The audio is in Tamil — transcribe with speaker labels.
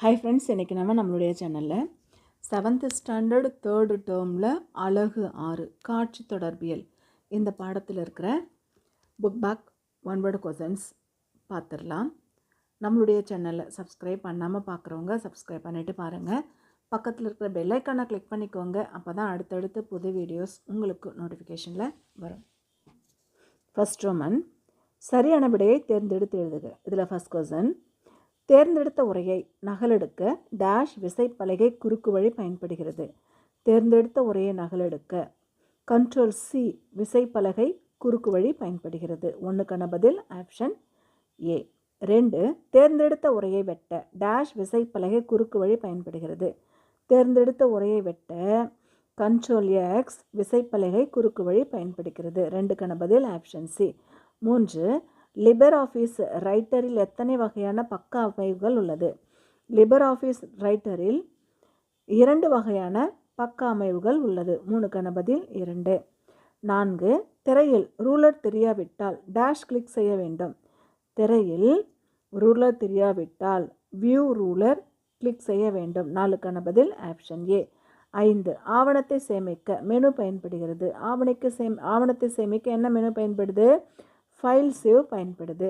Speaker 1: ஹாய் ஃப்ரெண்ட்ஸ் இன்றைக்கி நம்ம நம்மளுடைய சேனலில் செவன்த்து ஸ்டாண்டர்ட் தேர்டு டேர்மில் அழகு ஆறு காட்சி தொடர்பியல். இந்த பாடத்தில் இருக்கிற book back one word questions பார்த்துடலாம் நம்மளுடைய சேனலில் சப்ஸ்கிரைப் பண்ணாமல் பார்க்குறவங்க சப்ஸ்கிரைப் பண்ணிவிட்டு பாருங்கள் பக்கத்தில் இருக்கிற பெல்லைக்கானை கிளிக் பண்ணிக்கோங்க. அப்போ தான் அடுத்தடுத்து புது வீடியோஸ் உங்களுக்கு நோட்டிஃபிகேஷனில் வரும். ஃபஸ்ட் ரோமன் சரியான விடையை தேர்ந்தெடுத்து எழுதுக. இதில் ஃபஸ்ட் கொசன் தேர்ந்தெடுத்த உரையை நகலெடுக்க டேஷ் விசைப்பலகை குறுக்கு வழி பயன்படுகிறது. தேர்ந்தெடுத்த உரையை நகலெடுக்க கண்ட்ரோல் சி விசைப்பலகை குறுக்கு வழி பயன்படுகிறது. ஒன்றுக்கான பதில் ஆப்ஷன் ஏ ரெண்டு தேர்ந்தெடுத்த உரையை வெட்ட டேஷ் விசைப்பலகை குறுக்கு வழி பயன்படுகிறது. தேர்ந்தெடுத்த உரையை வெட்ட கண்ட்ரோல் எக்ஸ் விசைப்பலகை குறுக்கு வழி பயன்படுகிறது. ரெண்டுக்கான பதில் ஆப்ஷன் சி மூன்று லிபர் ஆஃபீஸ் ரைட்டரில் எத்தனை வகையான பக்க அமைவுகள் உள்ளது? லிபர் ஆஃபீஸ் ரைட்டரில் இரண்டு வகையான பக்க அமைவுகள் உள்ளது. மூணு கணபதில் இரண்டு. நான்கு திரையில் ரூலர் தெரியாவிட்டால் டேஷ் கிளிக் செய்ய வேண்டும். திரையில் ரூலர் தெரியாவிட்டால் வியூ ரூலர் கிளிக் செய்ய வேண்டும். நாலு கணபதில் ஆப்ஷன் ஏ ஐந்து ஆவணத்தை சேமிக்க மெனு பயன்படுகிறது. ஆவணைக்கு சேம் ஆவணத்தை சேமிக்க என்ன மெனு பயன்படுது? ஃபைல் சேவ் பயன்படுது.